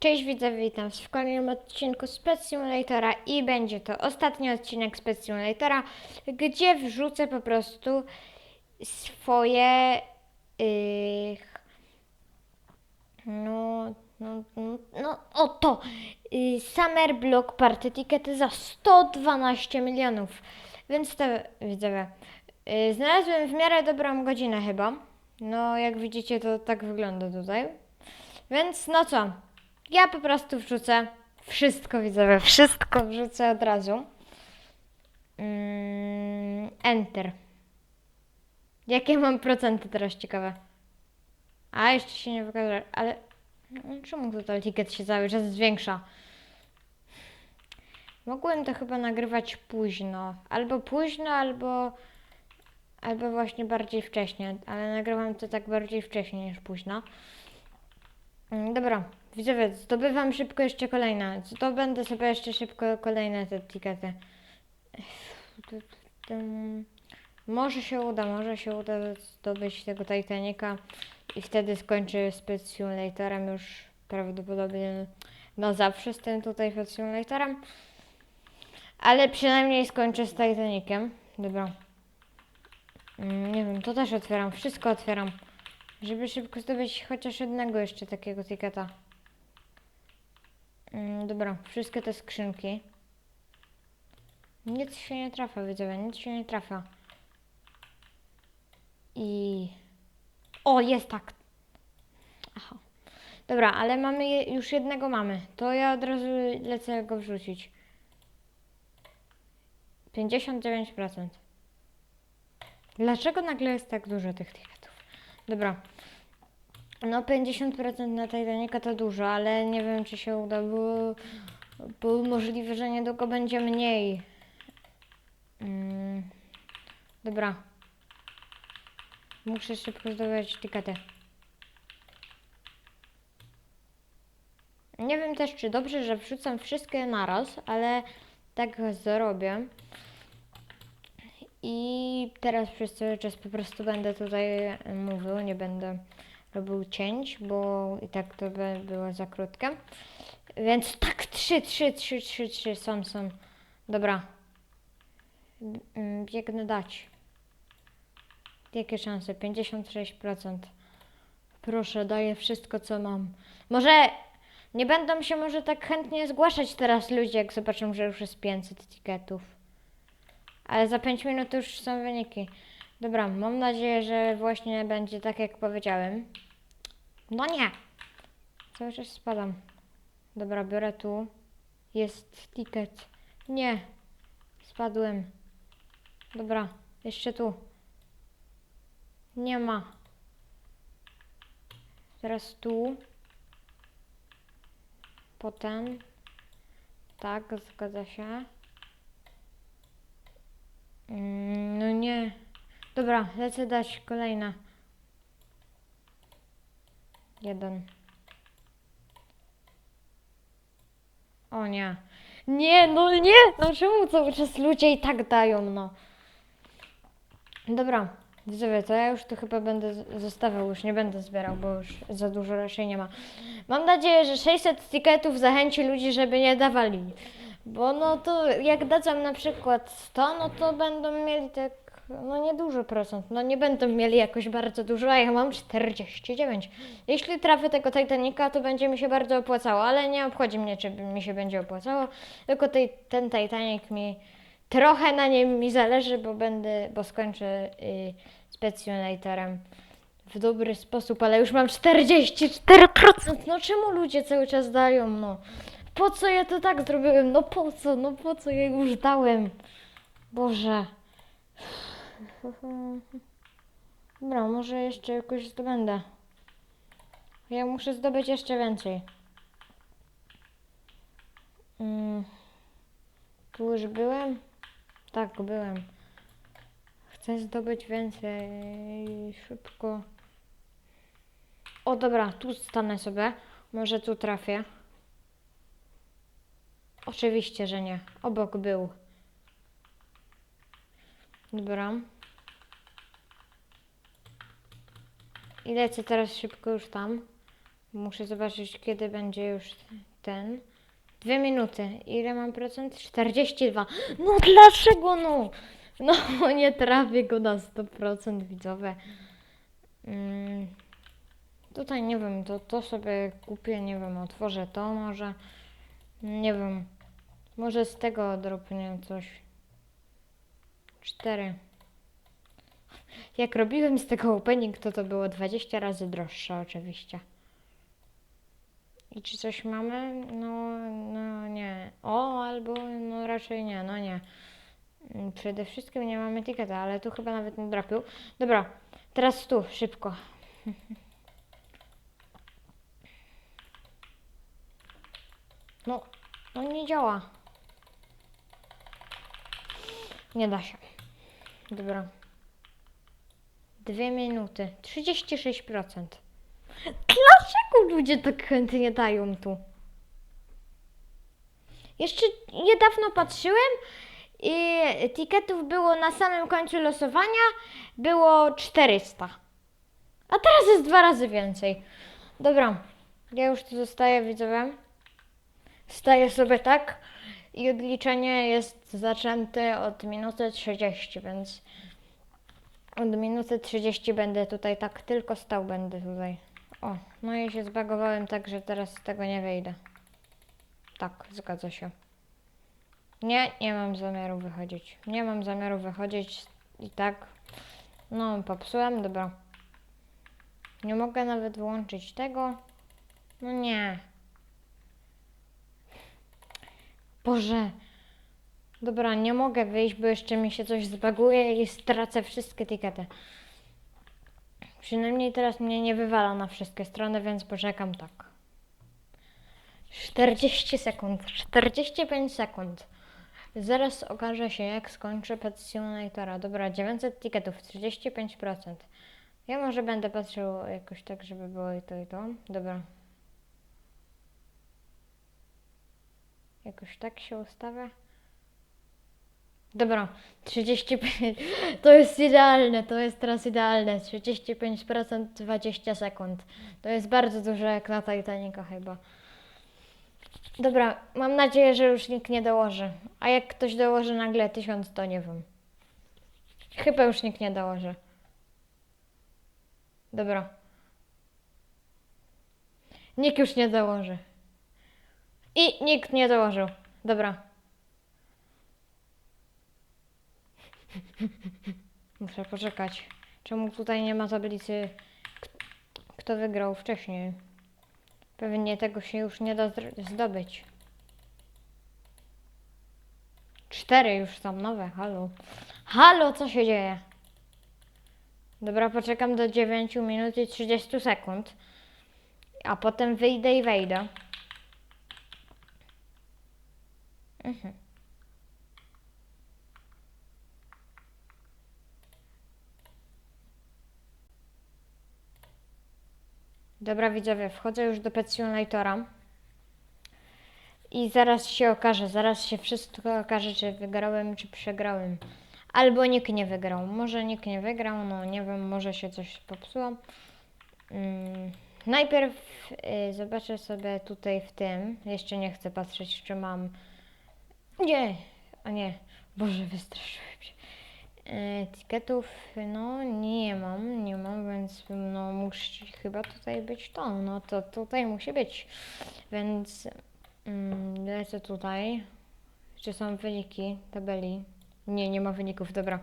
Cześć widzowie, witam w kolejnym odcinku Spec Simulatora i będzie to ostatni odcinek Spec Simulatora, gdzie wrzucę po prostu swoje no, no, no, no o to yy, Summer Block Party Tickety za 112 milionów, więc to widzowie, yy, znalazłem w miarę dobrą godzinę chyba, no jak widzicie to tak wygląda tutaj, więc no co, ja po prostu wrzucę wszystko, widzowie, wszystko wrzucę od razu. Mm, enter. Jakie mam procenty teraz ciekawe? A, jeszcze się nie wykaże, ale czemu tutaj ticket się cały czas zwiększa? Mogłem to chyba nagrywać późno. Albo późno, albo, albo właśnie bardziej wcześnie, ale nagrywam to tak bardziej wcześnie niż późno. Mm, Dobra, widzowie, zdobywam szybko jeszcze kolejne. Zdobędę sobie jeszcze szybko kolejne te Może się uda, może się uda zdobyć tego Titanica i wtedy skończę z Pet Simulatorem już prawdopodobnie na zawsze z tym tutaj Pet Simulatorem. Ale przynajmniej skończę z Titaniciem. Dobra. Mm, Nie wiem, to też otwieram, wszystko otwieram. Żeby szybko zdobyć chociaż jednego jeszcze takiego tiketa. Mm, dobra, wszystkie te skrzynki. Nic się nie trafia, widzowie, nic się nie trafia. I... O, jest tak. Aha. Dobra, ale mamy je, już jednego mamy. To ja od razu lecę go wrzucić. 59%. Dlaczego nagle jest tak dużo tych tiketów? Dobra. No 50% na Titanica to dużo, ale nie wiem czy się uda, bo, bo możliwe, że niedługo będzie mniej. Mm. Dobra. Muszę szybko zdobywać tiketę. Nie wiem też czy dobrze, że wrzucam wszystkie naraz, ale tak zrobię. I teraz przez cały czas po prostu będę tutaj mówił, nie będę robił cięć, bo i tak to by było za krótkie. Więc tak, trzy, trzy, trzy, trzy, trzy, są, są. Dobra. Mm, Biegnę dać. Jakie szanse? 56%. Proszę, daję wszystko, co mam. Może nie będą się może tak chętnie zgłaszać teraz ludzie, jak zobaczą, że już jest 500 tiketów. Ale za 5 minut już są wyniki. Dobra, mam nadzieję, że właśnie będzie tak, jak powiedziałem. No nie! Cały czas spadam. Dobra, biorę tu. Jest ticket. Nie! Spadłem. Dobra, jeszcze tu. Nie ma. Teraz tu. Potem. Tak, zgadza się. Mm, No nie. Dobra, lecę dać kolejna. Jeden. O nie. Nie, no nie! No czemu cały czas ludzie i tak dają, no? Dobra, widzowie, to ja już tu chyba będę zostawiał, już nie będę zbierał, bo już za dużo raczej nie ma. Mam nadzieję, że 600 tiketów zachęci ludzi, żeby nie dawali. Bo no to jak dadzą na przykład 100, no to będą mieli tak, no nieduży procent. No nie będą mieli jakoś bardzo dużo, a ja mam 49. Jeśli trafię tego Titanica, to będzie mi się bardzo opłacało, ale nie obchodzi mnie, czy mi się będzie opłacało. Tylko tej, ten Titanic mi trochę na nim mi zależy, bo będę, bo skończę y, w dobry sposób, ale już mam 44%. No czemu ludzie cały czas dają, no? Po co ja to tak zrobiłem? No po co? No po co ja już dałem? Boże. Dobra, może jeszcze jakoś zdobędę. Ja muszę zdobyć jeszcze więcej. Mm. Tu już byłem? Tak, byłem. Chcę zdobyć więcej szybko. O dobra, tu stanę sobie. Może tu trafię. Oczywiście, że nie. Obok był. Dobra. I lecę teraz szybko już tam. Muszę zobaczyć, kiedy będzie już ten. Dwie minuty. Ile mam procent? 42. No dlaczego no? No nie trafię go na 100% widzowe. Mm. Tutaj nie wiem, to, to sobie kupię, nie wiem, otworzę to może. Nie wiem. Może z tego dropnie coś. Cztery. Jak robiłem z tego opening, to to było 20 razy droższe oczywiście. I czy coś mamy? No, no nie. O, albo no raczej nie, no nie. Przede wszystkim nie mamy etykieta, ale tu chyba nawet nie dropił. Dobra, teraz tu, szybko. No, no nie działa. Nie da się. Dobra. Dwie minuty. 36%. Dlaczego ludzie tak chętnie dają tu? Jeszcze niedawno patrzyłem i etykietów było na samym końcu losowania było 400. A teraz jest dwa razy więcej. Dobra, ja już tu zostaję widzowie. Staję sobie tak i odliczenie jest zaczęte od minuty 30, więc od minuty 30 będę tutaj tak tylko stał, będę tutaj. O, no i się zbagowałem tak, że teraz z tego nie wyjdę. Tak, zgadza się. Nie, nie mam zamiaru wychodzić. Nie mam zamiaru wychodzić i tak. No, popsułem, dobra. Nie mogę nawet wyłączyć tego. No nie. Boże. Dobra, nie mogę wyjść, bo jeszcze mi się coś zbaguje i stracę wszystkie etykiety. Przynajmniej teraz mnie nie wywala na wszystkie strony, więc poczekam tak. 40 sekund, 45 sekund. Zaraz okaże się, jak skończę Pet Simulatora. Dobra, 900 etykietów, 35%. Ja może będę patrzył jakoś tak, żeby było i to i to. Dobra. Jakoś tak się ustawia. Dobra, 35. To jest idealne, to jest teraz idealne. 35% 20 sekund. To jest bardzo dużo jak na Titanica chyba. Dobra, mam nadzieję, że już nikt nie dołoży. A jak ktoś dołoży nagle 1000, to nie wiem. Chyba już nikt nie dołoży. Dobra. Nikt już nie dołoży. I nikt nie dołożył. Dobra. Muszę poczekać. Czemu tutaj nie ma tablicy, kto wygrał wcześniej? Pewnie tego się już nie da zdobyć. Cztery już są nowe, halo. Halo, co się dzieje? Dobra, poczekam do 9 minut i 30 sekund. A potem wyjdę i wejdę. Mhm. Dobra widzowie, wchodzę już do Pet Simulatora. I zaraz się okaże, zaraz się wszystko okaże, czy wygrałem, czy przegrałem. Albo nikt nie wygrał. Może nikt nie wygrał, no nie wiem, może się coś popsuło. Mm, najpierw y, zobaczę sobie tutaj w tym. Jeszcze nie chcę patrzeć, czy mam. Nie, a nie. Boże, wystraszyłem się. Etykietów, no nie mam, nie mam, więc no musi chyba tutaj być to. No to tutaj musi być. Więc mm, lecę tutaj. Czy są wyniki tabeli? Nie, nie ma wyników, dobra.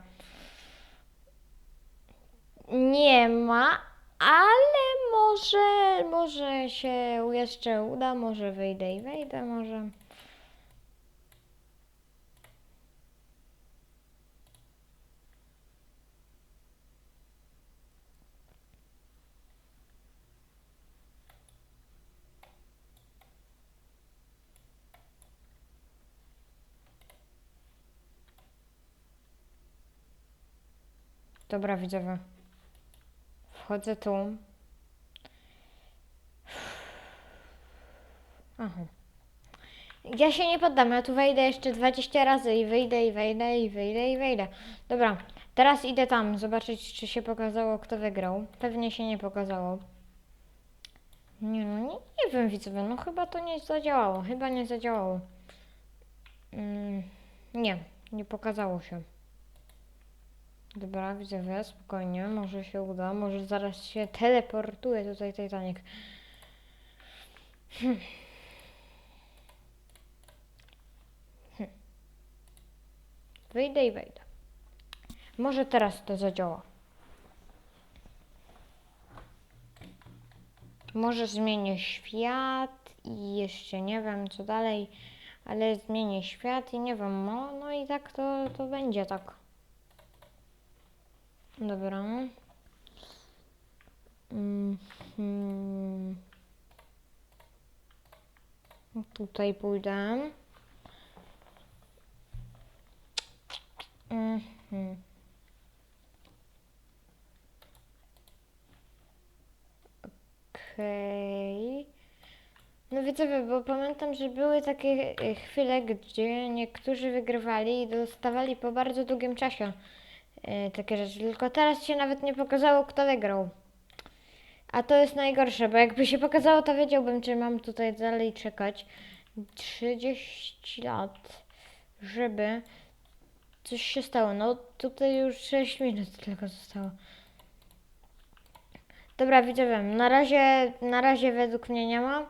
Nie ma, ale może, może się jeszcze uda, może wyjdę i wejdę, może. Dobra, widzowie. Wchodzę tu. Aha. Ja się nie poddam, ja tu wejdę jeszcze 20 razy i wyjdę, i wejdę, i wyjdę, i wejdę. Dobra, teraz idę tam, zobaczyć, czy się pokazało, kto wygrał. Pewnie się nie pokazało. Nie no, nie, nie wiem widzowie, no chyba to nie zadziałało, chyba nie zadziałało. Mm, nie, nie pokazało się. Dobra, widzowie, spokojnie, może się uda, może zaraz się teleportuje tutaj Titanic. Hmm. Hmm. Wyjdę i wejdę. Może teraz to zadziała. Może zmienię świat i jeszcze nie wiem co dalej, ale zmienię świat i nie wiem, no, no i tak to, to będzie tak. Dobra. Mhm. Tutaj pójdę. Mhm. Okej. No widzowie, bo pamiętam, że były takie e, chwile, gdzie niektórzy wygrywali i dostawali po bardzo długim czasie takie rzeczy. Tylko teraz się nawet nie pokazało, kto wygrał. A to jest najgorsze, bo jakby się pokazało, to wiedziałbym, czy mam tutaj dalej czekać 30 lat, żeby coś się stało. No tutaj już 6 minut tylko zostało. Dobra, widzowie, na razie, na razie według mnie nie ma,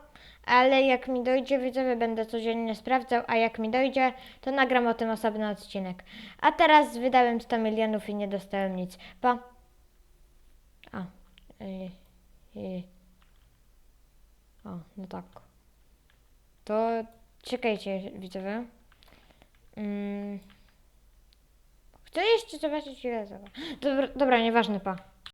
ale jak mi dojdzie, widzowie, będę codziennie sprawdzał, a jak mi dojdzie, to nagram o tym osobny odcinek. A teraz wydałem 100 milionów i nie dostałem nic. Pa. A. Y, y. O, no tak. To czekajcie, widzowie. Mm. Chcę jeszcze zobaczyć ile zobacz. Dobra, dobra, nieważne, pa.